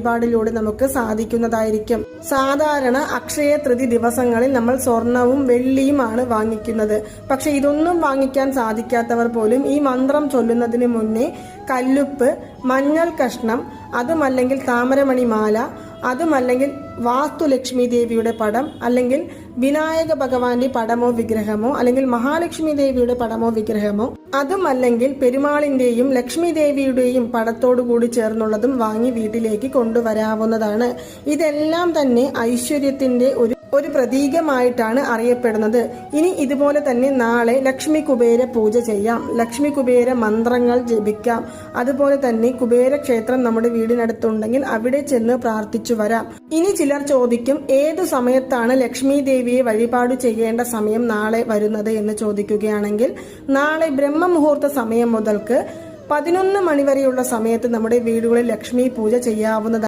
വഴിപാടിലൂടെ നമുക്ക് സാധിക്കുന്നതായിരിക്കും. സാധാരണ അക്ഷയ തൃതി ദിവസങ്ങളിൽ നമ്മൾ സ്വർണവും വെള്ളിയുമാണ് വാങ്ങിക്കുന്നത്. പക്ഷെ ഇതൊന്നും വാങ്ങിക്കാൻ സാധിക്കാത്തവർ പോലും ഈ മന്ത്രം ചൊല്ലുന്നതിന് മുന്നേ കല്ലുപ്പ് മഞ്ഞൾ കഷ്ണം അതുമല്ലെങ്കിൽ താമരമണി മാല അതുമല്ലെങ്കിൽ വാസ്തുലക്ഷ്മി ദേവിയുടെ പടം അല്ലെങ്കിൽ വിനായക ഭഗവാന്റെ പടമോ വിഗ്രഹമോ അല്ലെങ്കിൽ മഹാലക്ഷ്മി ദേവിയുടെ പടമോ വിഗ്രഹമോ അതുമല്ലെങ്കിൽ പെരുമാളിന്റെയും ലക്ഷ്മി ദേവിയുടെയും പടത്തോടു കൂടി ചേർന്നുള്ളതും വാങ്ങി വീട്ടിലേക്ക് കൊണ്ടുവരാവുന്നതാണ്. ഇതെല്ലാം തന്നെ ഐശ്വര്യത്തിന്റെ ഒരു ഒരു പ്രതീകമായിട്ടാണ് അറിയപ്പെടുന്നത്. ഇനി ഇതുപോലെ തന്നെ നാളെ ലക്ഷ്മി കുബേര പൂജ ചെയ്യാം. ലക്ഷ്മി കുബേര മന്ത്രങ്ങൾ ജപിക്കാം. അതുപോലെ തന്നെ കുബേര ക്ഷേത്രം നമ്മുടെ വീടിനടുത്തുണ്ടെങ്കിൽ അവിടെ ചെന്ന് പ്രാർത്ഥിച്ചു വരാം. ഇനി ചിലർ ചോദിക്കും ഏത് സമയത്താണ് ലക്ഷ്മി ദേവിയെ വഴിപാട് ചെയ്യേണ്ട സമയം നാളെ വരുന്നത് എന്ന് ചോദിക്കുകയാണെങ്കിൽ നാളെ ബ്രഹ്മമുഹൂർത്ത സമയം മുതൽക്ക് പതിനൊന്ന് മണിവരെയുള്ള സമയത്ത് നമ്മുടെ വീടുകളിൽ ലക്ഷ്മി പൂജ ചെയ്യാവുന്നതാണ്.